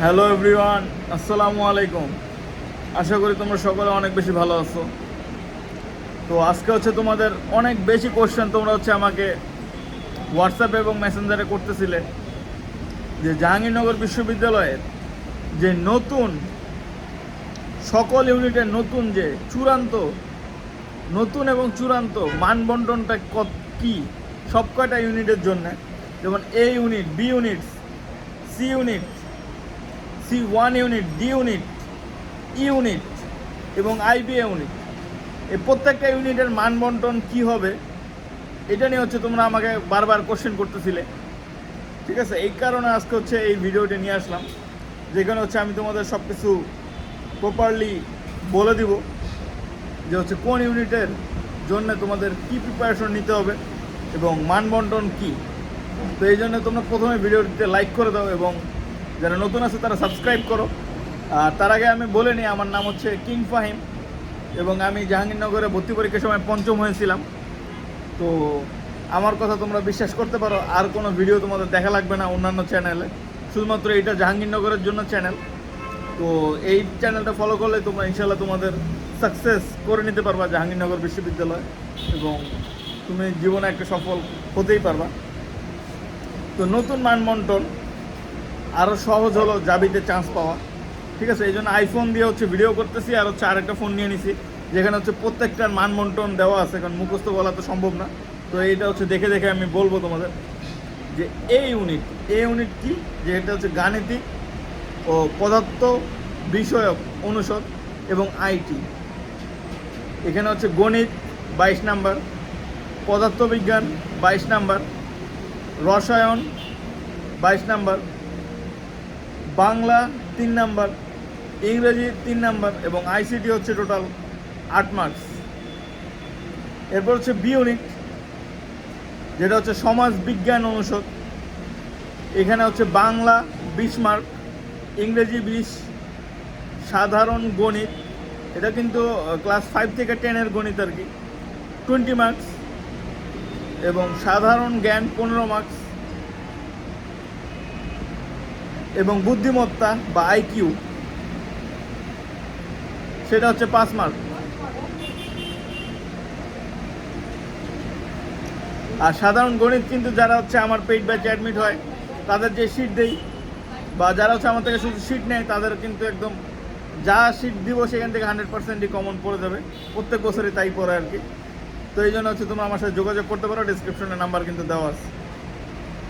Hello everyone, আসসালামু আলাইকুম। আশা করি তোমরা সকলে অনেক বেশি ভালো আছো। তো আজকে হচ্ছে তোমাদের অনেক বেশি কোশ্চেন তোমরা হচ্ছে আমাকে হোয়াটসঅ্যাপে এবং মেসেঞ্জারে করতেছিলে। যে জাহাঙ্গীরনগর বিশ্ববিদ্যালয়ের যে নতুন, সকল ইউনিটের নতুন যে চূড়ান্ত, নতুন এবং চূড়ান্ত মানবন্টনটা কত কী সব কয়টা ইউনিটের জন্য, যেমন A unit B unit C unit C one unit, D unit unit এবং আইবি ইউনিট। এই প্রত্যেকটা ইউনিটের মান বন্টন কী হবে, এটা নিয়ে হচ্ছে তোমরা আমাকে বারবার কোশ্চেন করতেছিলে। ঠিক আছে? এই কারণে আজকে হচ্ছে এই ভিডিওটি নিয়ে আসলাম। যেখানে হচ্ছে আমি তোমাদের সব কিছু প্রপারলি বলে দিব যে হচ্ছে কোন ইউনিটের জন্য তোমাদের কী প্রিপারেশন নিতে হবে এবং মান বন্টন কী। তো এই জন্য তোমরা প্রথমে ভিডিওটিতে লাইক করে দাও এবং যারা নতুন আছে তারা সাবস্ক্রাইব করো। আর তার আগে আমি বলে নিই, আমার নাম হচ্ছে কিং ফাহিম এবং আমি জাহাঙ্গীরনগরে ভর্তি পরীক্ষার সময় পঞ্চম হয়েছিলাম। তো আমার কথা তোমরা বিশ্বাস করতে পারো, আর কোনো ভিডিও তোমাদের দেখা লাগবে না অন্যান্য চ্যানেলে শুধুমাত্র এটা জাহাঙ্গীরনগরের জন্য চ্যানেল তো এই চ্যানেলটা ফলো করলে তোমরা ইনশাল্লাহ তোমাদের সাকসেস করে নিতে পারবা জাহাঙ্গীরনগর বিশ্ববিদ্যালয় এবং তুমি জীবনে একটা সফল হতেই পারবা। তো নতুন মানবন্টন আরও সহজ হলো জাবিতে চান্স পাওয়া। ঠিক আছে এই জন্য আইফোন দিয়ে হচ্ছে ভিডিও করতেছি আর হচ্ছে আরেকটা ফোন নিয়ে নিছি, যেখানে হচ্ছে প্রত্যেকটার মানবন্টন দেওয়া আছে, কারণ মুখস্থ বলা তো সম্ভব না। তো এইটা হচ্ছে দেখে দেখে আমি বলব তোমাদের যে এই ইউনিট এই ইউনিট কি? যে এটা হচ্ছে গাণিতিক ও পদার্থ বিষয়ক অনুষদ এবং আইটি এখানে হচ্ছে গণিত বাইশ নাম্বার, পদার্থবিজ্ঞান বাইশ নাম্বার, রসায়ন বাইশ নাম্বার বাংলা তিন নাম্বার, ইংরেজি তিন নাম্বার এবং আইসিটি হচ্ছে টোটাল আট মার্কস এরপর হচ্ছে বি ইউনিট যেটা হচ্ছে সমাজ বিজ্ঞান অনুষদ। এখানে হচ্ছে বাংলা বিশ মার্ক ইংরেজি বিশ, সাধারণ গণিত। এটা কিন্তু ক্লাস ফাইভ থেকে টেনের গণিত আর কি। টোয়েন্টি মার্কস এবং সাধারণ জ্ঞান পনেরো মার্কস এবং বুদ্ধিমত্তা বা আইকিউ সেটা হচ্ছে পাঁচ মার্ক আর সাধারণ গণিত কিন্তু যারা হচ্ছে আমার পেইড ব্যাচে অ্যাডমিট হয়, তাদের যে সিট দেই, বা যারা হচ্ছে আমার থেকে শুধু সিট নেয় তাদের কিন্তু একদম যা সিট দিব সেখান থেকে হান্ড্রেড পার্সেন্টই কমন পড়ে যাবে। প্রত্যেক বছরই তাই পড়ে আর কি। তো এই জন্য হচ্ছে তোমরা আমার সাথে যোগাযোগ করতে পারো ডিসক্রিপশনে নাম্বার কিন্তু দেওয়া আছে।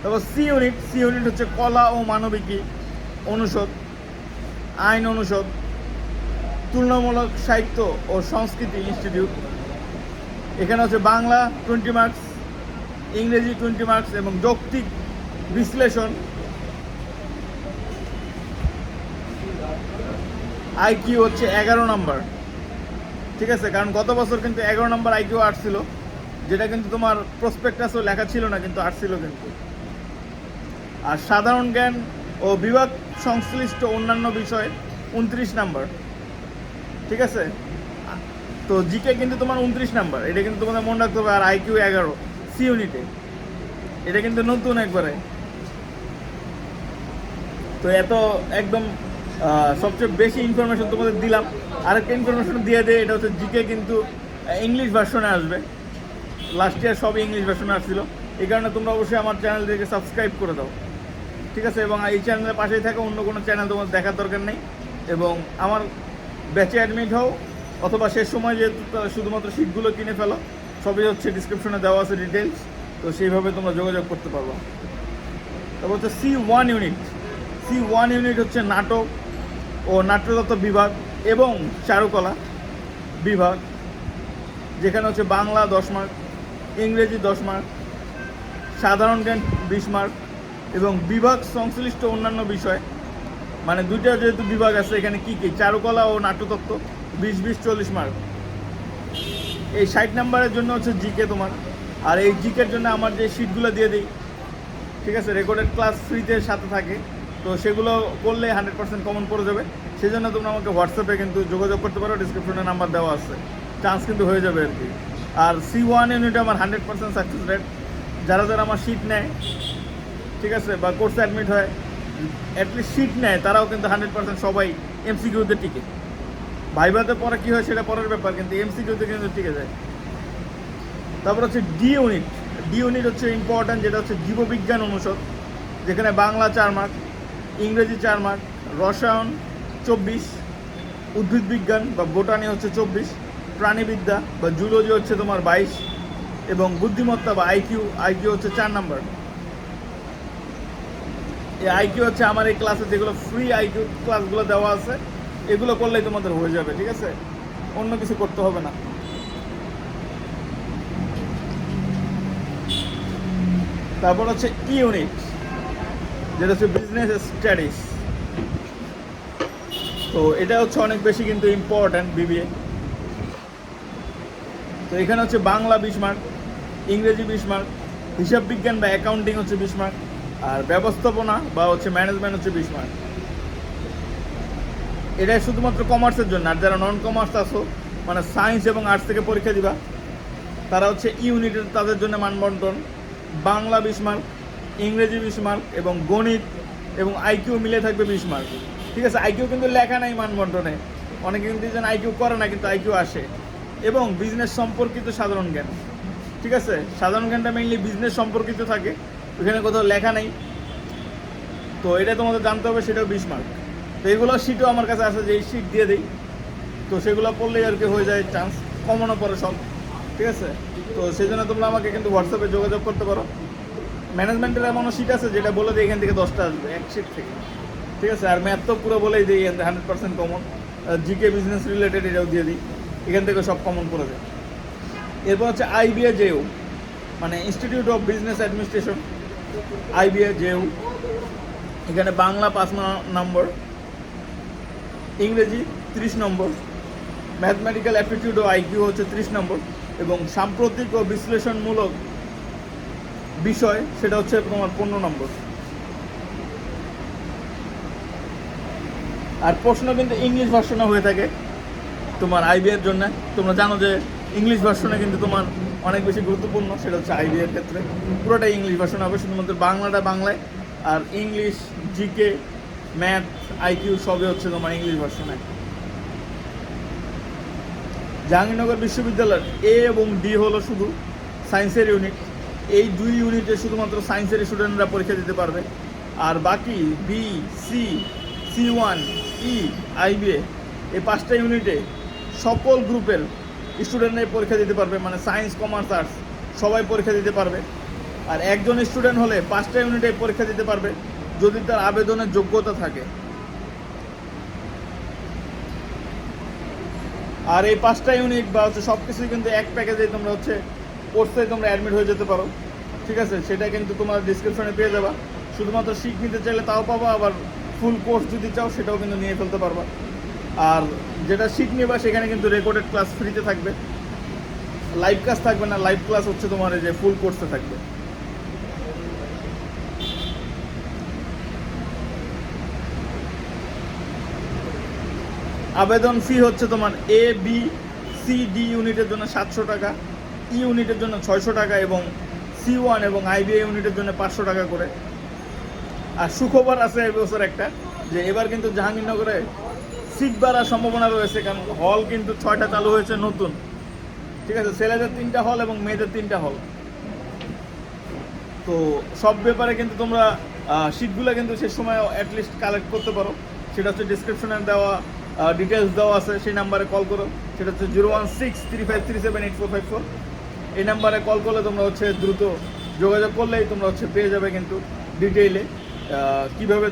তারপর সি ইউনিট সি ইউনিট হচ্ছে কলা ও মানবিকী অনুষদ, আইন অনুষদ, তুলনামূলক সাহিত্য ও সংস্কৃতি ইনস্টিটিউট এখানে হচ্ছে বাংলা টোয়েন্টি মার্কস ইংরেজি টোয়েন্টি মার্কস এবং যৌক্তিক বিশ্লেষণ। আইকিউ হচ্ছে এগারো নম্বর ঠিক আছে, কারণ গত বছর কিন্তু এগারো নম্বর আইকিউ আসছিল যেটা কিন্তু তোমার প্রসপেক্টাসও লেখা ছিল না, কিন্তু আসছিল কিন্তু। আর সাধারণ জ্ঞান ও বিভাগ সংশ্লিষ্ট অন্যান্য বিষয় উনত্রিশ নাম্বার। ঠিক আছে? তো জিকে কিন্তু তোমার উনত্রিশ নাম্বার। এটা কিন্তু তোমাদের মনে রাখতে হবে, আর আইকিউ এগারো, সি ইউনিটে। এটা কিন্তু নতুন একবারে। তো এত একদম সবচেয়ে বেশি ইনফরমেশন তোমাদের দিলাম। আরেকটা ইনফরমেশন দিয়ে দেয় এটা হচ্ছে জিকে কিন্তু ইংলিশ ভার্সনে আসবে। লাস্ট ইয়ার সবই ইংলিশ ভার্সনে আসছিল। এই কারণে তোমরা অবশ্যই আমার চ্যানেল চ্যানেলটিকে সাবস্ক্রাইব করে দাও। ঠিক আছে, এবং এই চ্যানেলের পাশেই থাকে, অন্য কোনো চ্যানেল তোমার দেখার দরকার নেই। এবং আমার ব্যাচে অ্যাডমিট হও, অথবা শেষ সময় যেহেতু শুধুমাত্র সিটগুলো কিনে ফেলো, সবই হচ্ছে ডিসক্রিপশনে দেওয়া আছে ডিটেলস তো সেইভাবে তোমরা যোগাযোগ করতে পারব। তারপর হচ্ছে C one unit C one unit হচ্ছে নাটক ও নাট্যতত্ত্ব বিভাগ এবং চারুকলা বিভাগ, যেখানে হচ্ছে বাংলা দশ মার্ক ইংরেজি দশ মার্ক সাধারণ জ্ঞান বিশ মার্ক এবং বিভাগ সংশ্লিষ্ট অন্যান্য বিষয় মানে দুইটা যেহেতু বিভাগ আছে, এখানে কি কি? চারুকলা ও নাট্যতত্ত্ব, বিশ বিশ, চল্লিশ মার্ক। এই ষাট নাম্বারের জন্য হচ্ছে জিকে তোমার। আর এই জিকের জন্য আমার যে শিটগুলো দিয়ে দিই, ঠিক আছে? রেকর্ডেড ক্লাস ফ্রিতে সাথে থাকে। তো সেগুলো করলে হান্ড্রেড পার্সেন্ট কমন পড়ে যাবে। সেই জন্য তোমরা আমাকে হোয়াটসঅ্যাপে কিন্তু যোগাযোগ করতে পারো ডিসক্রিপশনে নাম্বার দেওয়া আছে। চান্স কিন্তু হয়ে যাবে আর কি। আর সি ওয়ান ইউনিটে আমার হান্ড্রেড পার্সেন্ট সাকসেস রেট যারা যারা আমার সিট নেয় ঠিক আছে? বা কোর্সে অ্যাডমিট হয় অ্যাটলিস্ট সিট নেয়, তারাও কিন্তু হান্ড্রেড পার্সেন্ট সবাই এমসিকিউতে টিকে। ভাইভাতে পরে কী হয় সেটা পরের ব্যাপার, কিন্তু এমসিকিউতে কিন্তু টিকে যায়। তারপর হচ্ছে ডি ইউনিট ডি ইউনিট হচ্ছে ইম্পর্ট্যান্ট যেটা হচ্ছে জীববিজ্ঞান অনুষদ, যেখানে বাংলা চার মার্ক ইংরেজি চার মার্ক রসায়ন চব্বিশ, উদ্ভিদ বিজ্ঞান বা বোটানি হচ্ছে চব্বিশ, প্রাণীবিদ্যা বা জুলজি হচ্ছে তোমার বাইশ, এবং বুদ্ধিমত্তা বা আইকিউ আইকিউ হচ্ছে চার নাম্বার আইকিউ হচ্ছে আমার এই ক্লাসে যেগুলো ফ্রি আইকিউ ক্লাসগুলো দেওয়া আছে, এগুলো করলেই তোমাদের হয়ে যাবে, ঠিক আছে? অন্য কিছু করতে হবে না। তারপর হচ্ছে ইউনিট যেটা হচ্ছে বিজনেস স্টাডিজ তো এটা হচ্ছে অনেক বেশি কিন্তু ইম্পর্ট্যান্ট বিবিএ তো এখানে হচ্ছে বাংলা বিশ মার্ক ইংরেজি বিশ মার্ক হিসাব বিজ্ঞান বা অ্যাকাউন্টিং হচ্ছে বিশ মার্ক আর ব্যবস্থাপনা বা হচ্ছে ম্যানেজমেন্ট হচ্ছে বিশ মার্ক এটা শুধুমাত্র কমার্সের জন্য, আর যারা নন কমার্স আসো মানে সায়েন্স এবং আর্টস থেকে পরীক্ষা দিবা, তারা হচ্ছে ইউনিটের তাদের জন্য মানবন্টন, বাংলা বিশ মার্ক ইংরেজি বিশ মার্ক এবং গণিত এবং আইকিউ মিলে থাকবে বিশ মার্ক ঠিক আছে আইকিউ কিন্তু লেখা নাই মানবন্টনে। অনেকে কিন্তু যেন আইকিউ করে না, কিন্তু আইকিউ আসে। এবং বিজনেস সম্পর্কিত সাধারণ জ্ঞান। ঠিক আছে, সাধারণ জ্ঞানটা মেইনলি বিজনেস সম্পর্কিত থাকে। ওখানে কোথাও লেখা নেই। তো এটা তোমাদের জানতে হবে, সেটাও বিশ মার্ক তো এগুলো শিটও আমার কাছে আছে যে এই দিয়ে দিই। তো সেগুলো পড়লেই আর কি হয়ে যায় চান্স কমানো পরে সব। ঠিক আছে? তো সেই জন্য তোমরা আমাকে কিন্তু হোয়াটসঅ্যাপে যোগাযোগ করতে পারো। ম্যানেজমেন্টের এমনও শিট আছে, যেটা বলে দিই এখান থেকে দশটা আসবে, এক শিট থেকে। ঠিক আছে? আর ম্যাথ তো পুরো বলেই দিই, এখান hundred percent common GK business related এটাও দিয়ে দিই, এখান থেকে সব কমন করে দেয় এরপর হচ্ছে আইবিএ জেউ মানে institute of business administration IBA JU এখানে বাংলা পাঁচ নম্বর, ইংরেজি ত্রিশ নম্বর ম্যাথমেটিক্যাল অ্যাপটিটিউড ও আইকিউ হচ্ছে ত্রিশ নম্বর, এবং সাম্প্রতিক ও বিশ্লেষণমূলক বিষয় সেটা হচ্ছে তোমার পনেরো নম্বর। আর প্রশ্ন কিন্তু ইংলিশ ভার্সনে হয়ে থাকে তোমার আইবিএর জন্য। তোমরা জানো যে ইংলিশ ভার্সনে কিন্তু তোমার অনেক বেশি গুরুত্বপূর্ণ, সেটা হচ্ছে আইবিএর ক্ষেত্রে। পুরোটাই ইংলিশ ভার্সন হবে, শুধুমাত্র বাংলাটা বাংলায়। আর ইংলিশ জিকে ম্যাথ আইকিউ সবই হচ্ছে তোমার ইংলিশ ভার্সনে জাহাঙ্গীরনগর বিশ্ববিদ্যালয়ের এ এবং ডি হলো শুধু সায়েন্সের ইউনিট এই দুই ইউনিটে শুধুমাত্র সায়েন্সের স্টুডেন্টরা পরীক্ষা দিতে পারবে। আর বাকি বি সি সি ওয়ান ই আইবিএ এই পাঁচটা ইউনিটে সকল গ্রুপের স্টুডেন্টরাই পরীক্ষা দিতে পারবে মানে সায়েন্স কমার্স আর্টস সবাই পরীক্ষা দিতে পারবে। আর একজন স্টুডেন্ট হলে পাঁচটা ইউনিটে পরীক্ষা দিতে পারবে, যদি তার আবেদনের যোগ্যতা থাকে। আর এই পাঁচটা ইউনিট বা হচ্ছে সব কিছুই কিন্তু এক প্যাকেজে তোমরা হচ্ছে কোর্সে তোমরা অ্যাডমিট হয়ে যেতে পারো। ঠিক আছে? সেটা কিন্তু তোমার ডিসক্রিপশনে পেয়ে যাবা। শুধুমাত্র শিখ নিতে চাইলে তাও পাবা, আবার ফুল কোর্স যদি চাও সেটাও কিন্তু নিয়ে ফেলতে পারবা। আর যেটা শিখ নেবা, সেখানে কিন্তু রেকর্ডেড ক্লাস ফ্রিতে থাকবে। লাইভ ক্লাস থাকবে না লাইভ ক্লাস হচ্ছে তোমার যে ফুল কোর্সে থাকবে। আবেদন ফি হচ্ছে তোমার এ বি সি ডি ইউনিটের জন্য সাতশো টাকা ই ইউনিটের জন্য ছয়শো টাকা এবং সি ওয়ান এবং আইবিএ ইউনিটের জন্য পাঁচশো টাকা করে। আর সুখবর আছে এবছর একটা, যে এবার কিন্তু জাহাঙ্গীরনগরে সিট বাড়ার সম্ভাবনা রয়েছে, কারণ হল কিন্তু ছয়টা চালু হয়েছে নতুন। ঠিক আছে, ছেলেদের তিনটা হল এবং মেয়েদের তিনটা হল তো সব ব্যাপারে কিন্তু তোমরা সিটগুলো কিন্তু সে সময় অ্যাটলিস্ট কালেক্ট করতে পারো। সেটা হচ্ছে ডিসক্রিপশনে দেওয়া ডিটেলস দেওয়া আছে, সেই নাম্বারে কল করো। সেটা হচ্ছে zero one six three five three seven eight four five four এই নাম্বারে কল করলে তোমরা হচ্ছে দ্রুত যোগাযোগ করলেই তোমরা হচ্ছে পেয়ে যাবে কিন্তু ডিটেইলে কীভাবে